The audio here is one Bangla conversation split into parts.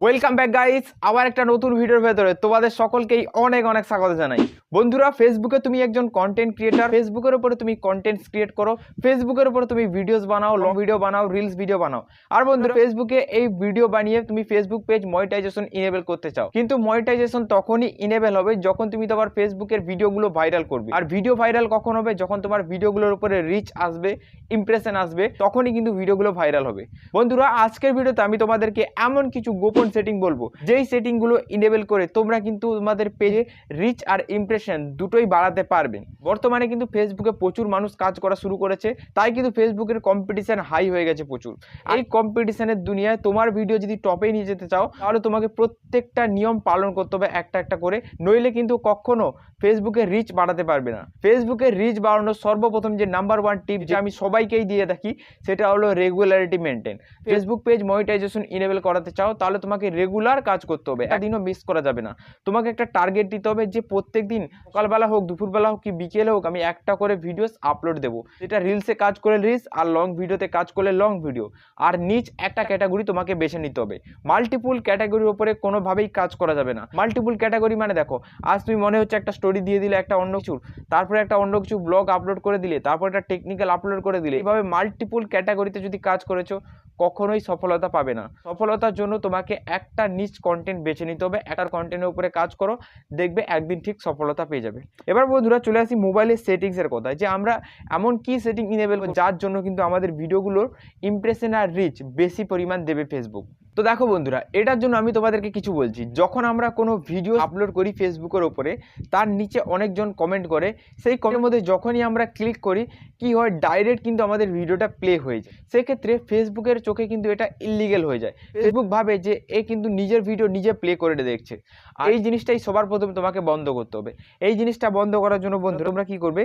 ওয়েলকাম ব্যাক গাইস আবার একটা নতুন ভিডিওর ভেতরে তোমাদের সকলকেই অনেক অনেক স্বাগত জানাই। বন্ধুরা ফেসবুকে তুমি একজন কন্টেন্ট ক্রিয়েটার ফেসবুকের উপরে তুমি কন্টেন্ট ক্রিয়েট করো ফেসবুকের উপরে তুমি ভিডিওস বানাও লং ভিডিও বানাও রিলস ভিডিও বানাও। আর বন্ধুরা ফেসবুকে এই ভিডিও বানিয়ে তুমি ফেসবুক পেজ মনিটাইজেশন ইনেবল করতে চাও। কিন্তু মনিটাইজেশন তখনই ইনেবল হবে যখন তুমি তোমার ফেসবুকের ভিডিওগুলো ভাইরাল করবে। আর ভিডিও ভাইরাল কখন হবে? যখন তোমার ভিডিওগুলোর উপরে রিচ আসবে ইমপ্রেশন আসবে, তখনই কিন্তু ভিডিওগুলো ভাইরাল হবে। বন্ধুরা, আজকের ভিডিওতে আমি তোমাদেরকে এমন কিছু গোপন সেটিং বলব? যেই সেটিংগুলো ইনেবল করে তোমরা কিন্তু তোমাদের পেজে রিচ আর ইমপ্রেশন দুটোই বাড়াতে পারবে। বর্তমানে কিন্তু ফেসবুকে প্রচুর মানুষ কাজ করা শুরু করেছে তাই কিন্তু ফেসবুকের কম্পিটিশন হাই হয়ে গেছে প্রচুর। এই কম্পিটিশনের দুনিয়ায় তোমার ভিডিও যদি টপে নিয়ে যেতে চাও তাহলে তোমাকে প্রত্যেকটা নিয়ম পালন করতে হবে একটা একটা করে নইলে কিন্তু কখনো ফেসবুকে রিচ বাড়াতে পারবে না। ফেসবুকে রিচ বাড়ানোর সর্বপ্রথম যে নাম্বার ওয়ান টিপ যে আমি সবাইকেই দিয়ে থাকি সেটা হলো regularity maintain Facebook page monetization enable করাতে চাও তাহলে তোমাকে রেগুলার কাজ করতে হবে একদিনও মিস করা যাবে না। তোমাকে একটা টার্গেট দিতে হবে যে প্রত্যেক দিন সকালবেলা হোক দুপুরবেলা হোক কি বিকেলে হোক আমি একটা করে ভিডিওস আপলোড দেবো। যেটা রিলসে কাজ করে রিলস আর লং ভিডিওতে কাজ করলে লং ভিডিও আর নিচ একটা ক্যাটাগরি তোমাকে বেছে নিতে হবে। মাল্টিপুল ক্যাটাগরির উপরে কোনোভাবেই কাজ করা যাবে না। মাল্টিপুল ক্যাটাগরি মানে দেখো আজ তুমি মনে হচ্ছে একটা স্টোরি দিয়ে দিলে একটা অন্য কিছুর তারপরে একটা অন্য কিছু ব্লগ আপলোড করে দিলে তারপর একটা টেকনিক্যাল আপলোড করে দিলে। এইভাবে মাল্টিপুল ক্যাটাগরিতে যদি কাজ করেছ কখনোই সফলতা পাবে না। সফলতার জন্য তোমাকে একটা নিচ কন্টেন্ট বেছে নিতে হবে। একটার কন্টেন্টের উপরে কাজ করো, দেখবে একদিন ঠিক সফলতা পেয়ে যাবে। এবার বন্ধুরা চলে আসি মোবাইলের সেটিংসের কথায়। যে আমরা এমন কি সেটিং ইনেবেল যার জন্য কিন্তু আমাদের ভিডিওগুলোর ইমপ্রেশন আর রিচ বেশি পরিমাণ দেবে ফেসবুক তো দেখো বন্ধুরা, এটার জন্য আমি তোমাদেরকে কিছু বলছি। যখন আমরা কোনো ভিডিও আপলোড করি ফেসবুকের ওপরে, তার নিচে অনেকজন কমেন্ট করে। সেই কমেন্টের মধ্যে যখনই আমরা ক্লিক করি, কি হয় ডাইরেক্ট কিন্তু আমাদের ভিডিওটা প্লে হয়ে যায়। সেক্ষেত্রে ফেসবুকের চোখে কিন্তু এটা ইলিগেল হয়ে যায়। ফেসবুক ভাবে যে এ কিন্তু নিজের ভিডিও নিজে প্লে করে দেখছে। আর এই জিনিসটাই সবার প্রথমে তোমাকে বন্ধ করতে হবে। এই জিনিসটা বন্ধ করার জন্য বন্ধু তোমরা কি করবে?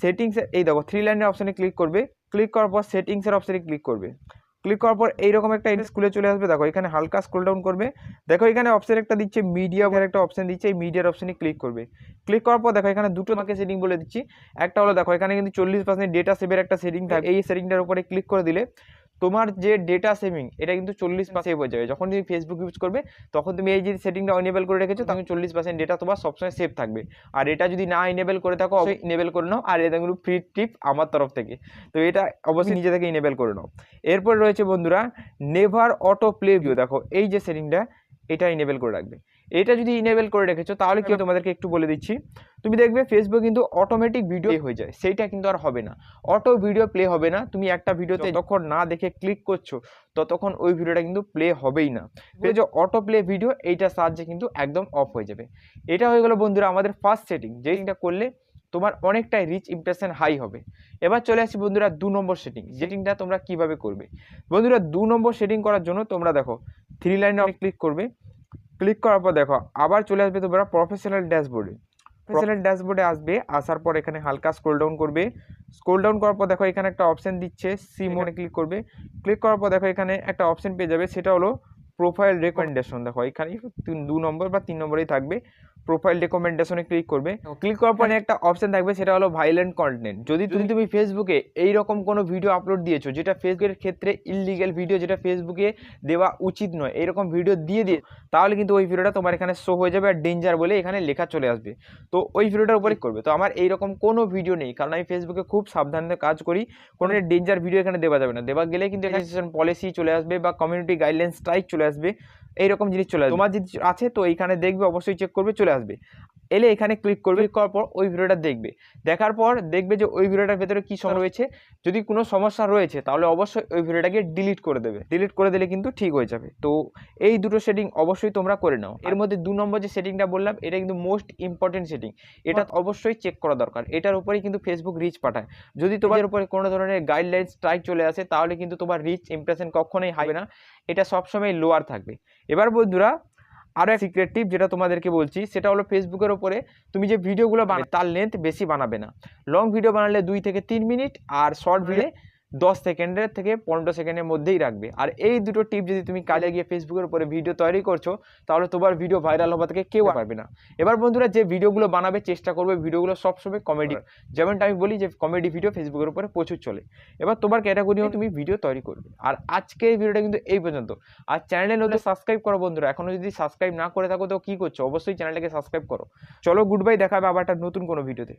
সেটিংসের এই দেখো থ্রি লাইনের অপশানে ক্লিক করবে। ক্লিক করার পর সেটিংসের অপশানে ক্লিক করবে। ক্লিক করার পর এইরকম একটা স্কুলে চলে আসবে। দেখো এখানে হালকা স্ক্রল ডাউন করবে। দেখো এখানে অপশন একটা দিচ্ছে মিডিয়া বলে একটা অপশন দিচ্ছে। এই মিডিয়ার অপশনে ক্লিক করবে। ক্লিক করার পর দেখো এখানে দুটো তোমাকে সেটিং বলে দিচ্ছি। একটা হলো দেখো এখানে কিন্তু চল্লিশ পার্সেন্ট ডেটা সেভের একটা সেটিং থাকে এই সেটিংটার উপরে ক্লিক করে দিলে তোমার যে ডেটা সেভিং এটা কিন্তু চল্লিশ পার্সেন্ট হয়ে যাবে। যখন তুমি ফেসবুক ইউজ করবে, তখন তুমি এই যে সেটিংটা এনেবল করে রেখেছো, তখন চল্লিশ পার্সেন্ট ডেটা তোমার সবসময় সেভ থাকবে। আর এটা যদি না এনেবল করে থাকো, অবশ্যই এনেবল করে নাও। আর এটা কিন্তু ফ্রি টিপ আমার তরফ থেকে। তো এটা অবশ্যই নিজে থেকে এনেবল করে নাও। এরপর রয়েছে বন্ধুরা নেভার অটো প্লে ভিউ দেখো, এই যে সেটিংটা এটা ইনেবল করে রাখবে। এটা যদি ইনেবল করে রেখেছো তাহলে কি তোমাদেরকে একটু বলে দিচ্ছি। তুমি দেখবে ফেসবুক কিন্তু অটোমেটিক ভিডিও হয়ে যায়। সেইটা কিন্তু আর হবে না। অটো ভিডিও প্লে হবে না। তুমি একটা ভিডিওতে যখন না দেখে ক্লিক করছ ততক্ষণ ওই ভিডিওটা কিন্তু প্লে হবেই না। এই যে অটো প্লে ভিডিও এইটার সাহায্যে কিন্তু একদম অফ হয়ে যাবে। এটা হয়ে গেলো বন্ধুরা আমাদের ফার্স্ট সেটিং যেটা করলে তোমার অনেকটাই রিচ ইমপ্রেশন হাই হবে। এবার চলে আসি বন্ধুরা দু নম্বর সেটিং সেটিংটা তোমরা কীভাবে করবে? বন্ধুরা দু নম্বর সেটিং করার জন্য তোমরা দেখো থ্রি লাইনে ক্লিক করবে। ক্লিক করার পর দেখো আবার চলে আসবে তোমরা প্রফেশনাল ড্যাশবোর্ডে প্রফেশনাল ড্যাশবোর্ডে আসবে আসার পর এখানে হালকা স্ক্রোল ডাউন করবে। স্ক্রোল ডাউন করার পর দেখো এখানে একটা অপশন দিচ্ছে সি মোডে ক্লিক করবে। ক্লিক করার পর দেখো এখানে একটা অপশন পেয়ে যাবে সেটা হলো প্রোফাইল রেকমেন্ডেশন দেখো এখানে দু নম্বর বা তিন নম্বরেই থাকবে। প্রোফাইল রেকমেন্ডেশনে ক্লিক করবে। ক্লিক করার পরে একটা অপশন থাকবে সেটা হলো ভাইলেন্ট কন্টেন্ট যদি তুমি তুমি ফেসবুকে এই রকম কোনো ভিডিও আপলোড দিয়েছ যেটা ফেসবুকের ক্ষেত্রে ইলিগেল ভিডিও যেটা ফেসবুকে দেওয়া উচিত নয় এরকম ভিডিও দিয়ে দিয়ে তাহলে কিন্তু ওই ভিডিওটা তোমার এখানে শো হয়ে যাবে আর ডেঞ্জার বলে এখানে লেখা চলে আসবে। তো ওই ভিডিওটার উপরে করবে। তো আমার এইরকম কোনো ভিডিও নেই কারণ আমি ফেসবুকে খুব সাবধানে কাজ করি। কোনো ডেঞ্জার ভিডিও এখানে দেওয়া যাবে না। দেওয়া গেলে কিন্তু এখানে পলিসি চলে আসবে বা কমিউনিটি গাইডলাইন স্ট্রাইক চলে আসবে। এইরকম জিনিস চলে আসবে। তোমার যদি আছে তো এইখানে দেখবে, অবশ্যই চেক করবে, চলে আসবে। এলে এখানে ক্লিক করবে ক্লিক করার পর ওই ভিডিওটা দেখবে। দেখার পর দেখবে যে ওই ভিডিওটার ভেতরে কী সমস্যা রয়েছে। যদি কোনো সমস্যা রয়েছে তাহলে অবশ্যই ওই ভিডিওটাকে ডিলিট করে দেবে। ডিলিট করে দিলে কিন্তু ঠিক হয়ে যাবে। তো এই দুটো সেটিং অবশ্যই তোমরা করে নাও। এর মধ্যে দু নম্বর যে সেটিংটা বললাম এটা কিন্তু মোস্ট ইম্পর্টেন্ট সেটিং এটা অবশ্যই চেক করা দরকার। এটার উপরেই কিন্তু ফেসবুক রিচ পাঠায়। যদি তোমার উপরে কোনো ধরনের গাইডলাইন স্ট্রাইক চলে আসে তাহলে কিন্তু তোমার রিচ ইমপ্রেশন কখনোই হবে না। এটা সবসময় লোয়ার থাকবে। এবার বন্ধুরা আরও এক সিক্রেট টিপ যেটা তোমাদেরকে বলছি সেটা হলো ফেসবুকের ওপরে তুমি যে ভিডিওগুলো বানাবে তার লেন্থ বেশি বানাবে না। লং ভিডিও বানালে দুই থেকে তিন মিনিট আর শর্ট ভিডিও দশ সেকেন্ডের থেকে পনেরো সেকেন্ডের মধ্যেই রাখবে। আর এই দুটো টিপ যদি তুমি কাজে গিয়ে ফেসবুকের উপরে ভিডিও তৈরি করছ তাহলে তোমার ভিডিও ভাইরাল হওয়া থেকে কেউ পারবে না। এবার বন্ধুরা যে ভিডিওগুলো বানাবে চেষ্টা করবে ভিডিওগুলো সবসময় কমেডি যেমনটা আমি বলি যে কমেডি ভিডিও ফেসবুকের উপরে প্রচুর চলে। এবার তোমার ক্যাটাগরি তুমি ভিডিও তৈরি করবে। আর আজকে এই ভিডিওটা কিন্তু এই পর্যন্ত। আর চ্যানেলে নতুন সাবস্ক্রাইব করো বন্ধুরা। এখনও যদি সাবস্ক্রাইব না করে থাকো তো কী করছ? অবশ্যই চ্যানেলটাকে সাবস্ক্রাইব করো। চলো গুড বাই দেখাবে আবার একটা নতুন কোনো ভিডিওতে